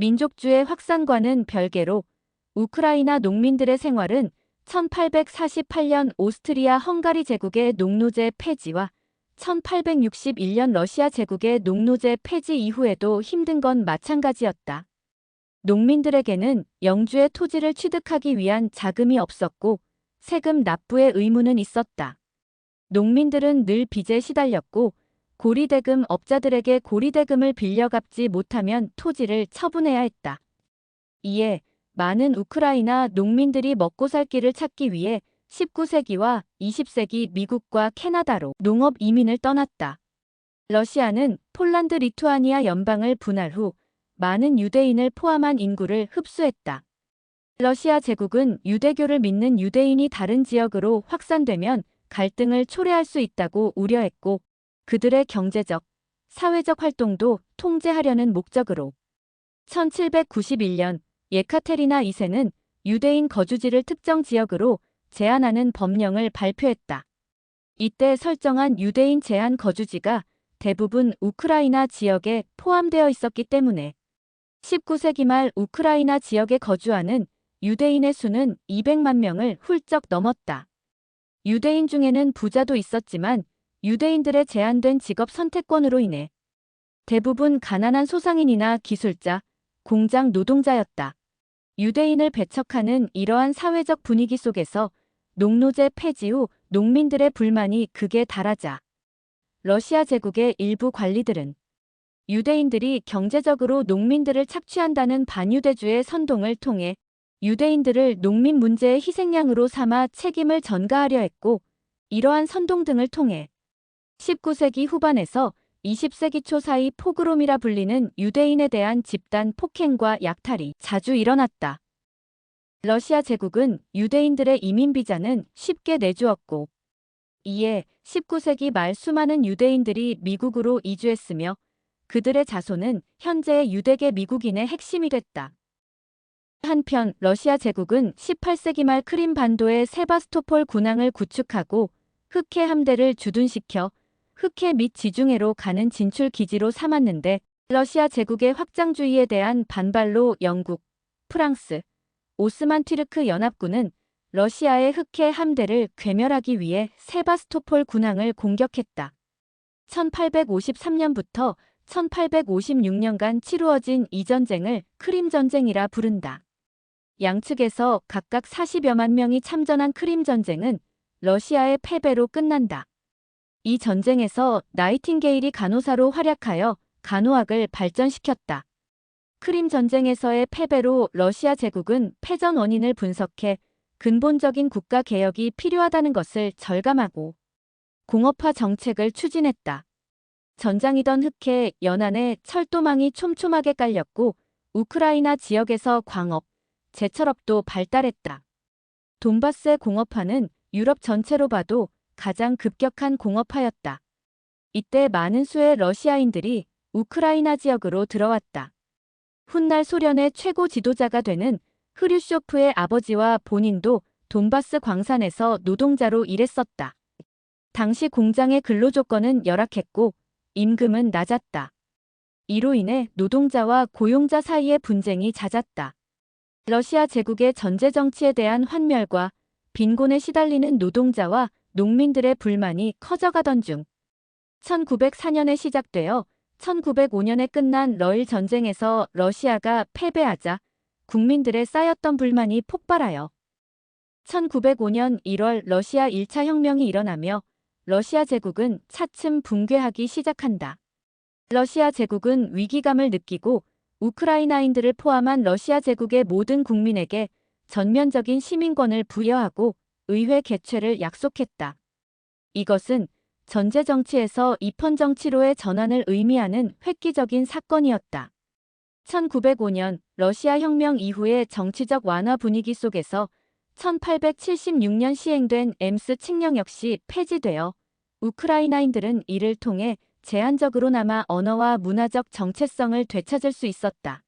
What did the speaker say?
민족주의 확산과는 별개로 우크라이나 농민들의 생활은 1848년 오스트리아 헝가리 제국의 농노제 폐지와 1861년 러시아 제국의 농노제 폐지 이후에도 힘든 건 마찬가지였다. 농민들에게는 영주의 토지를 취득하기 위한 자금이 없었고 세금 납부의 의무는 있었다. 농민들은 늘 빚에 시달렸고 고리대금 업자들에게 고리대금을 빌려 갚지 못하면 토지를 처분해야 했다. 이에 많은 우크라이나 농민들이 먹고 살 길을 찾기 위해 19세기와 20세기 미국과 캐나다로 농업 이민을 떠났다. 러시아는 폴란드 리투아니아 연방을 분할 후 많은 유대인을 포함한 인구를 흡수했다. 러시아 제국은 유대교를 믿는 유대인이 다른 지역으로 확산되면 갈등을 초래할 수 있다고 우려했고 그들의 경제적, 사회적 활동도 통제하려는 목적으로 1791년 예카테리나 2세는 유대인 거주지를 특정 지역으로 제한하는 법령을 발표했다. 이때 설정한 유대인 제한 거주지가 대부분 우크라이나 지역에 포함되어 있었기 때문에 19세기 말 우크라이나 지역에 거주하는 유대인의 수는 200만 명을 훌쩍 넘었다. 유대인 중에는 부자도 있었지만 유대인들의 제한된 직업 선택권으로 인해 대부분 가난한 소상인이나 기술자, 공장 노동자였다. 유대인을 배척하는 이러한 사회적 분위기 속에서 농노제 폐지 후 농민들의 불만이 극에 달하자 러시아 제국의 일부 관리들은 유대인들이 경제적으로 농민들을 착취한다는 반유대주의 선동을 통해 유대인들을 농민 문제의 희생양으로 삼아 책임을 전가하려 했고 이러한 선동 등을 통해 19세기 후반에서 20세기 초 사이 포그롬이라 불리는 유대인에 대한 집단 폭행과 약탈이 자주 일어났다. 러시아 제국은 유대인들의 이민 비자는 쉽게 내주었고 이에 19세기 말 수많은 유대인들이 미국으로 이주했으며 그들의 자손은 현재의 유대계 미국인의 핵심이 됐다. 한편 러시아 제국은 18세기 말 크림 반도의 세바스토폴 군항을 구축하고 흑해 함대를 주둔시켜 흑해 및 지중해로 가는 진출 기지로 삼았는데 러시아 제국의 확장주의에 대한 반발로 영국, 프랑스, 오스만 튀르크 연합군은 러시아의 흑해 함대를 괴멸하기 위해 세바스토폴 군항을 공격했다. 1853년부터 1856년간 치루어진 이 전쟁을 크림 전쟁이라 부른다. 양측에서 각각 40여만 명이 참전한 크림 전쟁은 러시아의 패배로 끝난다. 이 전쟁에서 나이팅게일이 간호사로 활약하여 간호학을 발전시켰다. 크림 전쟁에서의 패배로 러시아 제국은 패전 원인을 분석해 근본적인 국가 개혁이 필요하다는 것을 절감하고 공업화 정책을 추진했다. 전장이던 흑해 연안에 철도망이 촘촘하게 깔렸고 우크라이나 지역에서 광업, 제철업도 발달했다. 돈바스의 공업화는 유럽 전체로 봐도 가장 급격한 공업화였다. 이때 많은 수의 러시아인들이 우크라이나 지역으로 들어왔다. 훗날 소련의 최고 지도자가 되는 흐류쇼프의 아버지와 본인도 돈바스 광산에서 노동자로 일했었다. 당시 공장의 근로 조건은 열악했고 임금은 낮았다. 이로 인해 노동자와 고용자 사이의 분쟁이 잦았다. 러시아 제국의 전제 정치에 대한 환멸과 빈곤에 시달리는 노동자와 농민들의 불만이 커져가던 중 1904년에 시작되어 1905년에 끝난 러일 전쟁에서 러시아가 패배하자 국민들의 쌓였던 불만이 폭발하여 1905년 1월 러시아 1차 혁명이 일어나며 러시아 제국은 차츰 붕괴하기 시작한다. 러시아 제국은 위기감을 느끼고 우크라이나인들을 포함한 러시아 제국의 모든 국민에게 전면적인 시민권을 부여하고 의회 개최를 약속했다. 이것은 전제 정치에서 입헌 정치로의 전환을 의미하는 획기적인 사건이었다. 1905년 러시아 혁명 이후의 정치적 완화 분위기 속에서 1876년 시행된 엠스 칙령 역시 폐지되어 우크라이나인들은 이를 통해 제한적으로나마 언어와 문화적 정체성을 되찾을 수 있었다.